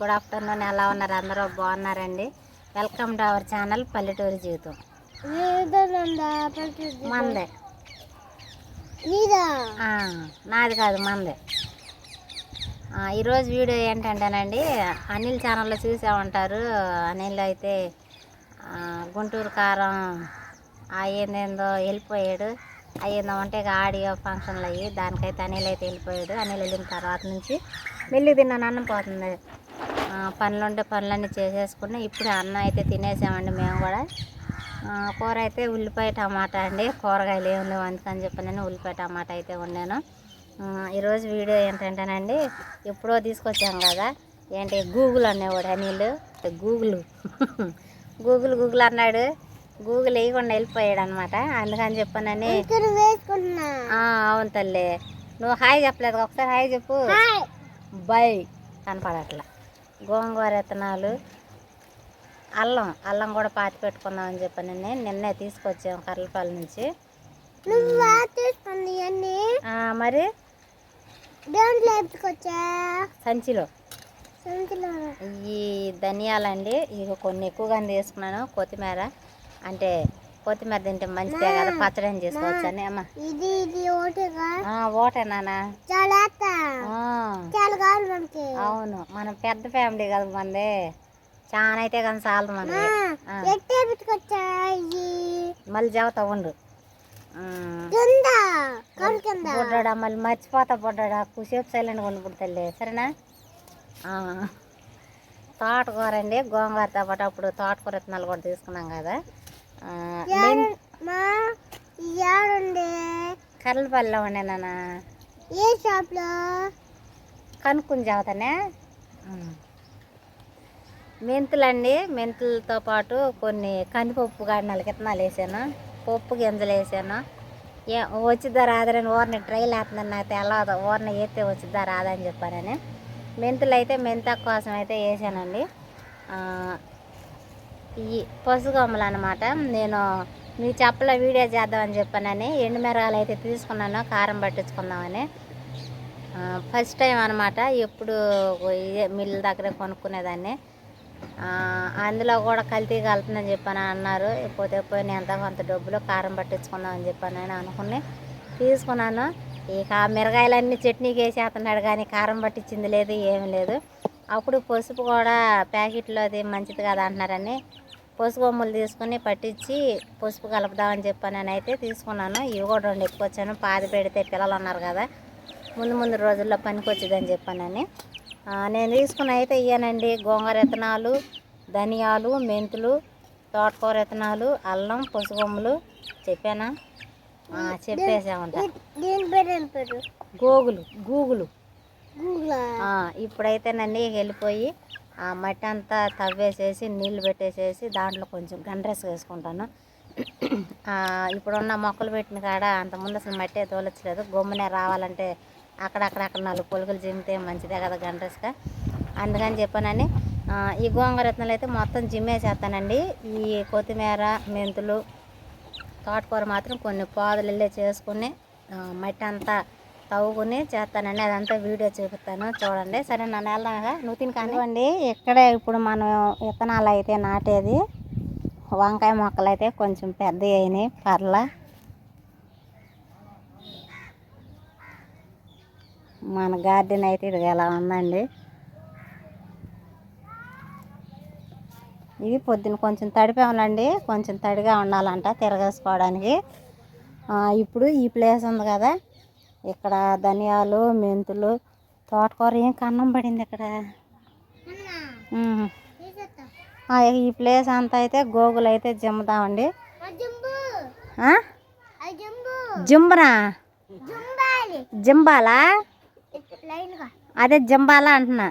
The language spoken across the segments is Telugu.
గుడ్ ఆఫ్టర్నూన్ ఎలా ఉన్నారు? అందరూ బాగున్నారండి. వెల్కమ్ టు అవర్ ఛానల్ పల్లెటూరు జీవితం. మందే. నాది? కాదు మందే. ఈరోజు వీడియో ఏంటంటేనండి అనిల్ ఛానల్లో చూసే ఉంటారు. అనిల్ అయితే గుంటూరు కారం అయ్యిందేందో వెళ్ళిపోయాడు. అయ్యిందో అంటే ఇక ఆడియో ఫంక్షన్లు అయ్యి దానికైతే అనిల్ అయితే వెళ్ళిపోయాడు. అనిల్ వెళ్ళిన తర్వాత నుంచి మెల్లి తిన్నాను అన్నం పోతుంది. ఆ, పనులుంటే పనులన్నీ చేసేసుకుని ఇప్పుడు అన్నం అయితే తినేసామండి మేము కూడా. కూర అయితే ఉల్లిపాయ టమాటా అండి. కూరగాయలు ఏం లేవు అందుకని చెప్పి నేను ఉల్లిపాయ టమాటా అయితే వండాను. ఆ, ఈరోజు వీడియో ఏంటంటేనండి ఎప్పుడో తీసుకొచ్చాం కదా ఏంటి గూగుల్ అనేవాడు అనిల్. గూగుల్. గూగుల్ గూగుల్ అన్నాడు. గూగుల్ వేయకుండా వెళ్ళిపోయాడు అనమాట అందుకని చెప్పానని అవును తల్లి. నువ్వు హాయ్ చెప్పలేదు. ఒకసారి హాయ్ చెప్పు. బై కనపడట్లా. గోంగూర విత్తనాలు అల్లం అల్లం కూడా పాతి పెట్టుకుందామని చెప్పాను నేను నిన్నే తీసుకొచ్చాము కర్లపల్లి నుంచి. మరి? సంచిలో. సంచిలో. ఈ ధనియాలండి ఇక కొన్ని ఎక్కువగానే తీసుకున్నాను కొత్తిమీర అంటే కొత్తిమీర తింటే మంచిదే కదా పచ్చడి అని చేసుకోవచ్చు అని అమ్మ ఇది ఇది ఓటే చాలా చాలా మనకి. అవును మనం పెద్ద ఫ్యామిలీ కదా మంది చాలా అయితే కానీ పెట్టుకొచ్చా ఇది? మళ్ళీ చెబుతా ఉండు. బుడ్డాడా మళ్ళీ మర్చిపోతా బుడ్డాడా. కుసేపు సైలెంట్గా ఉండి పుడతలే సరేనా? తోటకూర అండి గోంగూరతో పాటు అప్పుడు తోటకూర విత్తనాలు కూడా తీసుకున్నాం కదా. నేను కర్లపల్లిలో ఉండే నాన్న. ఏ షాప్లో కనుక్కుని చెబుతానే మెంతులండి మెంతులతో పాటు కొన్ని కందిపప్పు గాడినాలు విత్తనాలు వేసాను. పప్పు గింజలు వేసాను. ఏ వచ్చిద్దా రాదని ఊరిని ట్రైల్ వేస్తుందని నాకు తెలవదు. ఊరిని వేస్తే వచ్చిద్దా రాదని చెప్పానని. మెంతులు అయితే మెంతాకు కోసం అయితే వేసానండి ఇవి ఈ అనమాట నేను మీ చెప్పలో వీడియో చేద్దామని చెప్పానని ఎండుమిరగాయలు అయితే తీసుకున్నాను కారం పట్టించుకుందామని. ఫస్ట్ టైం అనమాట ఎప్పుడు ఇదే మిల్లు దగ్గర కొనుక్కునేదాన్ని. అందులో కూడా కల్తీ కలుపుతుందని చెప్పాను అన్నారు. పోతే పోయి ఎంత కొంత డబ్బులు కారం పట్టించుకుందామని చెప్పానని చెప్పాను అని అనుకుని తీసుకున్నాను. ఇక మిరగాయలన్నీ చట్నీకి వేసేస్తున్నాడు కానీ కారం పట్టించింది లేదు ఏమీ లేదు. అప్పుడు పసుపు కూడా ప్యాకెట్లో అది మంచిది కదా అంటున్నారని పసుపు బొమ్మలు తీసుకుని పట్టించి పసుపు కలుపుదామని చెప్పానని అయితే తీసుకున్నాను. ఇవి కూడా రెండు ఎక్కువ వచ్చాను పాది పెడితే పిల్లలు ఉన్నారు కదా. ముందు ముందు రోజుల్లో పనికొచ్చిందని చెప్పానని. నేను తీసుకున్న అయితే ఇయ్యానండి. గోంగూర విత్తనాలు ధనియాలు మెంతులు తోటకూర విత్తనాలు అల్లం పసుగొమ్ములు చెప్పానా? ఏం పేరు? గోగులు గూగులు. ఇప్పుడైతేనండి వెళ్ళిపోయి ఆ మట్టి అంతా తవ్వేసేసి నీళ్ళు పెట్టేసేసి దాంట్లో కొంచెం గండ్రెస్ వేసుకుంటాను ఇప్పుడున్న మొక్కలు పెట్టిన కాడ అంత ముందు అసలు మట్టే తోలచ్చలేదు. గమ్మునే రావాలంటే అక్కడక్కడ అక్కడ నాలుగు పొలుగులు జిమ్మితే మంచిదే కదా గండ్రెస్గా అందుకని చెప్పానని ఈ గోంగూర అయితే మొత్తం జిమ్మేసేస్తానండి ఈ కొత్తిమీర మెంతులు తోటకూర మాత్రం కొన్ని పాదులు వెళ్ళే చేసుకుని మట్టి అంతా తవ్వుకుని చేస్తానండి. అదంతా వీడియో చూపిస్తాను. చూడండి. సరే నన్ను వెళ్దాగా నువ్వు తిని ఇక్కడే ఇప్పుడు మనం విత్తనాలు అయితే నాటేది. వంకాయ మొక్కలు అయితే కొంచెం పెద్ద అయినాయి. పర్ల. మన గార్డెన్ అయితే ఇది ఎలా ఉందండి. ఇది పొద్దున కొంచెం తడిపాములండి కొంచెం తడిగా ఉండాలంట తిరగేసుకోవడానికి. ఇప్పుడు ఈ ప్లేస్ ఉంది కదా. ఇక్కడ ధనియాలు మెంతులు తోటకూర ఏం కన్నం పడింది ఇక్కడ? ఈ ప్లేస్ అంతా అయితే గోగులు అయితే జిమ్ముదామండి జంబు. ఆ? జంబు. జింబనా జంబాలి. అదే జింబాలా అంటున్నా.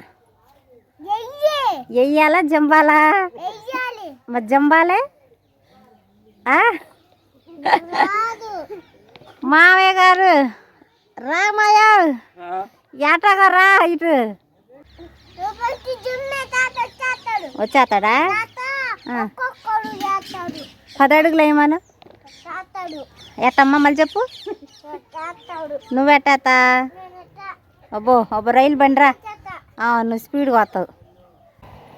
వెయ్యాలా జింబాలా? మరి జింబాలే? మావయ్య గారు. రామయ్య ఎటాగా రా ఇటు. వచ్చేస్తాడు. పది అడుగులు చేస్తాడు. ఎట్టమ్మా మళ్ళీ చెప్పు. నువ్వెట్టేతా అబ్బో అబ్బో రైలు బండి రా చేస్తా ఆ, నువ్వు స్పీడ్గా వస్తావు.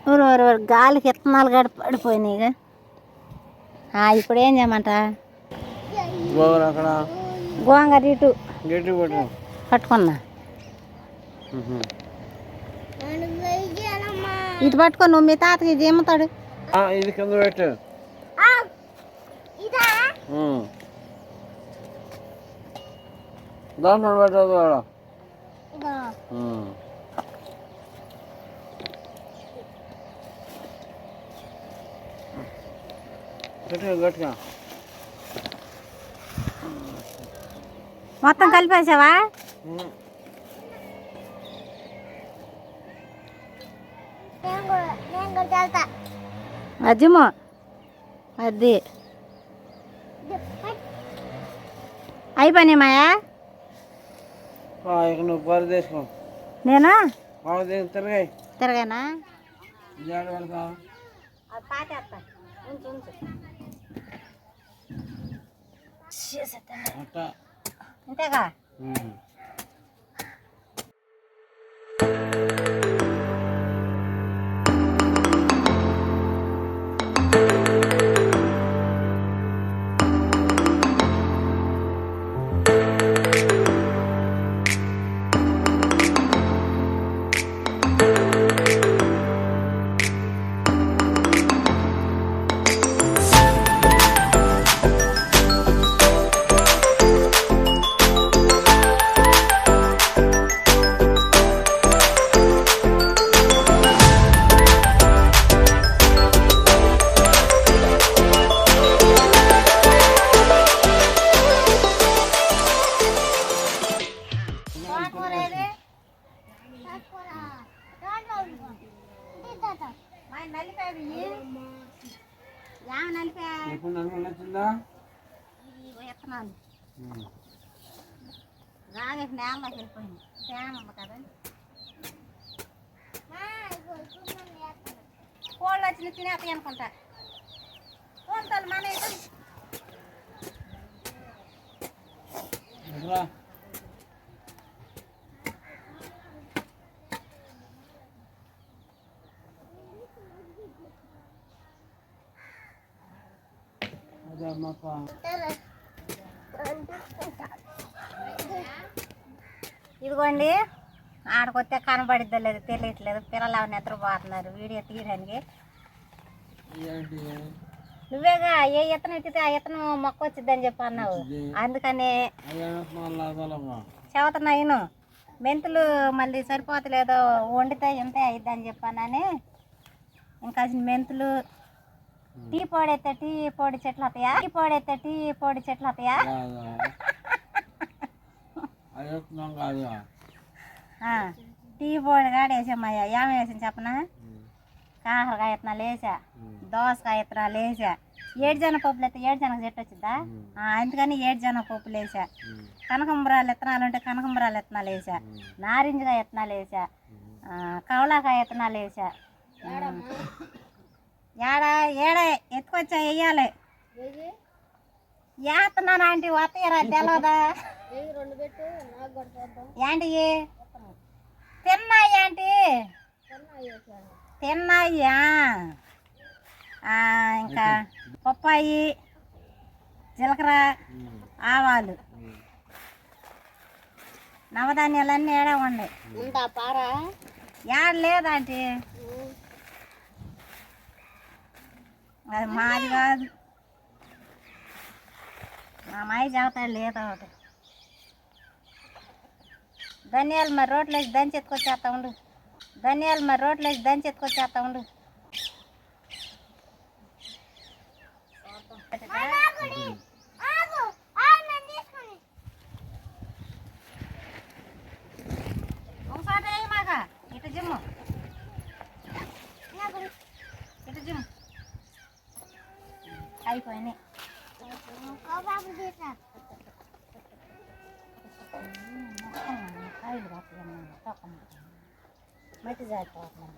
ఊరు ఊరు ఊరు గాలికి ఇత్తనాలు గడి పడిపోయినాయి ఇక. ఆ, ఇప్పుడు ఏం చేయమంట? గోంగర ఇటు. పట్టుకున్నా నన్ను వెయ్యాలమ్మా ఇటు పట్టుకో నువ్వు మీ తాతకి ఇది ఇమ్ముతాడు ఆ, ఇది కింద పెట్టు ఆ, ఇదా ఉమ్. దాంట్లో పెట్టదు ఆడ ఇదా ఉమ్. గట్టిగా గట్టిగా మొత్తం కలిపేసావా? అజ్జుమో అది. అయిపోయినాయి మాయా? నువ్వు పరి తీసుకో నేను? బాగా తీసి తిరగాయి తిరగానా? జాడ అంతేగా రాగేసి నేలలోకి వెళ్ళిపోయింది. తేమ ఉంది కదా. కోళ్ళు వచ్చిన తినేస్తాయి అనుకుంటా. కోళ్ళతో మన ఇదిగోండి. ఆడకొస్తే కనబడిద్దో లేదు తెలియట్లేదు. పిల్లలు ఎవరు నిద్రపోతున్నారు వీడియో తీయడానికి. నువ్వేగా ఏ ఇతను ఎత్తితే ఆ ఇతను మొక్క వచ్చిద్దని చెప్పి అన్నావు. అందుకని చెబుతున్నాయిను మెంతులు మళ్ళీ సరిపోతలేదో వండితే ఇంతే అయిద్దని చెప్పానని ఇంకా మెంతులు టీ పొడి అయితే టీ పొడి చెట్లు వస్తాయా? టీ పొడి అయితే టీ పొడి చెట్లు వస్తాయా? వస్తున్నాం కాదు టీ పొడి కాడ వేసామయ్యా ఏమి వేసాను చెప్పనా? కాకరకాయ విత్తనాలు వేసా దోసకాయ విత్తనాలు వేసా ఏడు జన పప్పులు అయితే ఏడు జనకు చెట్టు వచ్చిద్దా ఆ, అందుకని ఏడు జన పప్పులు వేసా కనకంబరాలు విత్తనాలు ఉంటే కనకంబరాలు విత్తనాలు వేసా నారింజకాయ విత్తనాలు వేసా ఆ, కవలాకాయ విత్తనాలు వేసా ఏడ ఏడే ఎత్తుకొచ్చా వెయ్యాలి. ఏస్తున్నాను ఆంటీ వస్తాయరా తెలవదా? ఏంటి? తిన్నాయి ఆంటీ తిన్నాయ్యా. ఆ, ఇంకా పప్పాయి జీలకర్ర ఆవాలు. నవధాన్యాలన్నీ ఏడా ఉన్నాయి. ఏడ లేదంటే అది మాది కాదు. మా మాయ చెబుతాడు లేదా ఒకటి. ధనియాలు మరి రోట్లేసి దంచి ఎత్తుకొచ్చేస్తా ఉండు ధనియాలు మరి రోట్లేసి దంచి ఎత్తుకొచ్చేస్తా ఉండు ఆగు ఆగు నన్ను తీసుకొని ఒకసారి వేయి మాక ఇటు జిమ్ము నాకు ఇటు జిమ్ము అయిపోయినాయి هاي الغاب لما طاقم ما تزال طاقم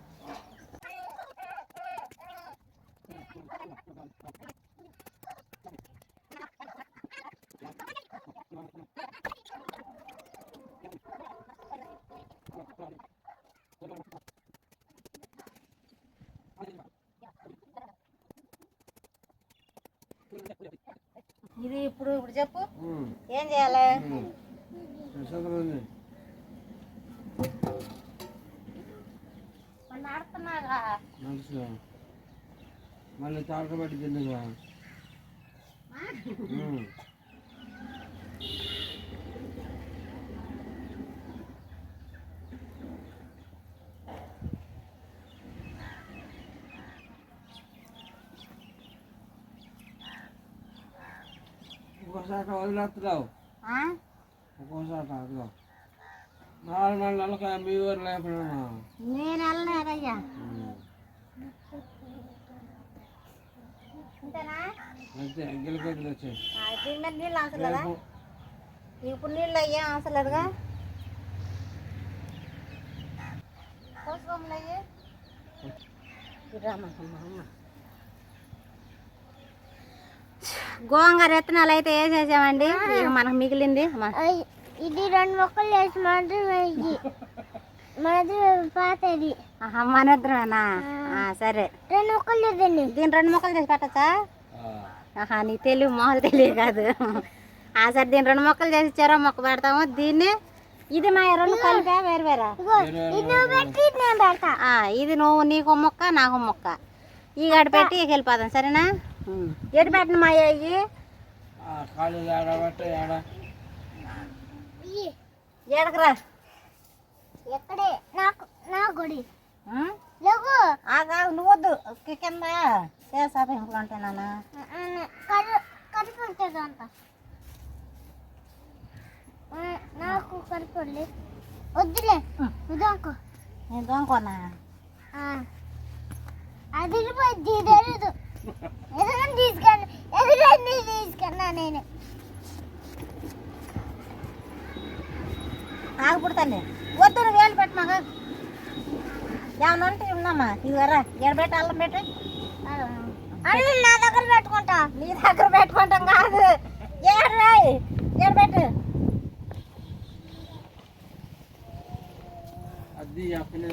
ఇది ఇప్పుడు ఇప్పుడు చెప్పు ఏం చేయాలి ఉమ్. ప్రశాంతంగా ఉంది. మొన్న ఆడుతున్నాగా నడుచు మళ్ళీ తాకబెట్టి తిన్నగా ఉమ్. ఒక్కోసారి వదిలేస్తున్నావు ఆ? ఒక్కోసారి అదిగో నాలుగు నెలలకి మీ ఊరు లేకుండా నేను వెళ్ళలేదయ్యా అంతే వచ్చాయి నీళ్ళు అవసరం లేదా ఇప్పుడు నీళ్ళు అయ్యా అవసరం లేదుగా? పోసుకోమలు అయ్యి. గోంగూర విత్తనాలు అయితే వేసేసామండి ఇక మనకు మిగిలింది ఇది రెండు మొక్కలు వేసి మనది ఇది మనది పాతది. ఆ, సరే. రెండు మొక్కలు లేదండి దీని రెండు మొక్కలు చేసి పెట్టచ్చా? ఆహా నీ తెలివి మామూలు తెలివి కాదు. ఆ సరే దీని రెండు మొక్కలు చేసి ఇచ్చారో మొక్క పెడతాము. దీన్ని ఇది మా రెండు కలిపా వేరు వేరా. ఇది నువ్వు పెట్టి ఇది నేను పెడతా. ఆ, ఇది నువ్వు నీకు మొక్క నాకు మొక్క. ఈ గడి పెట్టి వెళ్ళిపోదాం సరేనా? ఎటు పెట్టిన మా అయ్యి? ఏడకరా. ఎక్కడే? నాకు నా గుడి? లేవు ఆగా నువ్వు వద్దు. కి- కింద చేసాపి అంటున్నాను కరు కరుపు ఉంటుంది అంత నాకు కరుపు వద్దులే. ఉదాకు నేను దొంగకొన్నా అది పోయింది తెలీదు ఎదురు తీసుకెళ్ళి ఎదురు తీసుకెళ్ళా నేను. ఆగుపుడు తల్లి వద్దు నువ్వు వేలు పెట్టు మాకు. ఏమన్నా ఉంటే ఉన్నామా ఇదిగరా ఏడు పెట్టి అల్లం పెట్టు. అల్లు నా దగ్గర పెట్టుకుంటా. నీ దగ్గర పెట్టుకుంటాం కాదు. ఏడు రాయి. ఏడు పెట్టు. అది అక్కడే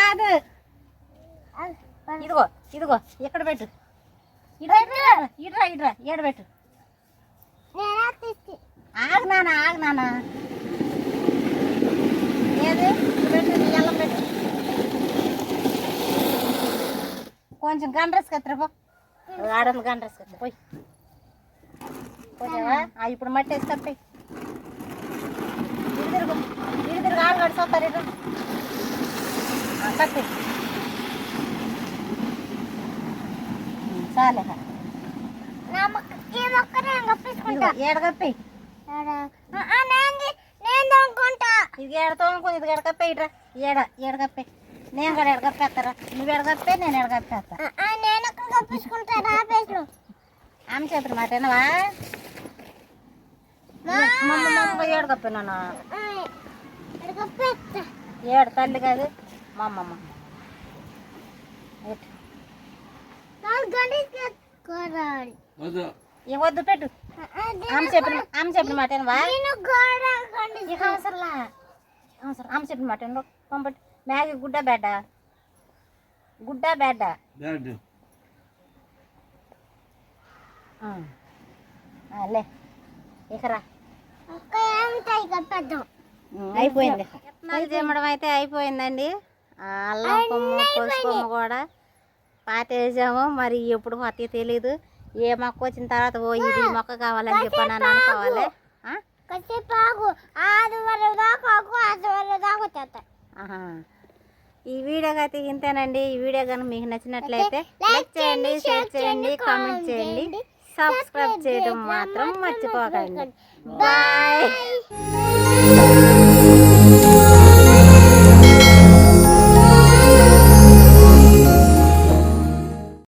కాదు. ఇదిగో ఇదిగో ఇక్కడ పెట్టు. ఇట్రా ఇట్రా ఏడు పెట్టు. నేనే తీసుకు ఆగు నాన్న ఆగు నాన్న. ఏది? పెట్టు నీ అల్లం పెట్టు. కొంచెం గండ్రస్ కత్తిరిపో ఆడంది గండ్రస్ కత్తిరి పోయి. పోయావా ఇప్పుడు మట్టి వేసి కప్పి ఇటు తిరుగు తిరుగు ఆడు కడుచుతారు ఇటు. కప్పి చాలే నా మొక్క ఈ మొక్క నేను కప్పించుకుంటా ఇదిగో ఏడ కప్పి ఆడ. ఆ, ఆ, నేను ది- నేను దొంగకుంటా ఇది ఏడ తోముకొని ఇది ఎడ కప్పే ఇట్రా ఏడ ఏడ కప్పే నేను కూడా ఎడ కప్పేస్తారా నువ్వు ఎడ కప్పే నేను ఎడ కప్పేస్తా ఆ, ఆ, నేను అక్కడ కప్పించుకుంటా నా పేసులు ఆమె చేతులు మాట ఏనవా మమ్మ మమ్మ ఏడు తల్లి కాదు మా అమ్మమ్మ. నాలుగు గంటలకి వద్దు. ఇక వద్దు పెట్టు. ఆమె చెప్పిన ఆమె చెప్పిన మాట అవసరంలా? అవసరం. ఆమె చెప్పిన మాట ఏనో పంపటి మ్యాగీ గుడ్డ బెడ్డ గుడ్డ బెడ్డ బ్యాడ్. లే. ఇకరా అయిపోయింది. విత్తనాలు చెమ్మడం అయితే అయిపోయిందండి. ఆ అల్లం కొమ్మ కొమ్మ కూడా పాతేసాము. మరి ఎప్పుడు కొత్త తెలియదు. ఏ మొక్క వచ్చిన తర్వాత ఓ ఇది మొక్క కావాలని చెప్పాను అని అనుకోవాలి. ఈ వీడియోకి అయితే ఇంతేనండి. ఈ వీడియో కనుక మీకు నచ్చినట్లయితే లైక్ చేయండి షేర్ చేయండి కామెంట్ చేయండి. సబ్స్క్రైబ్ చేయడం మాత్రం మర్చిపోకండి. బాయ్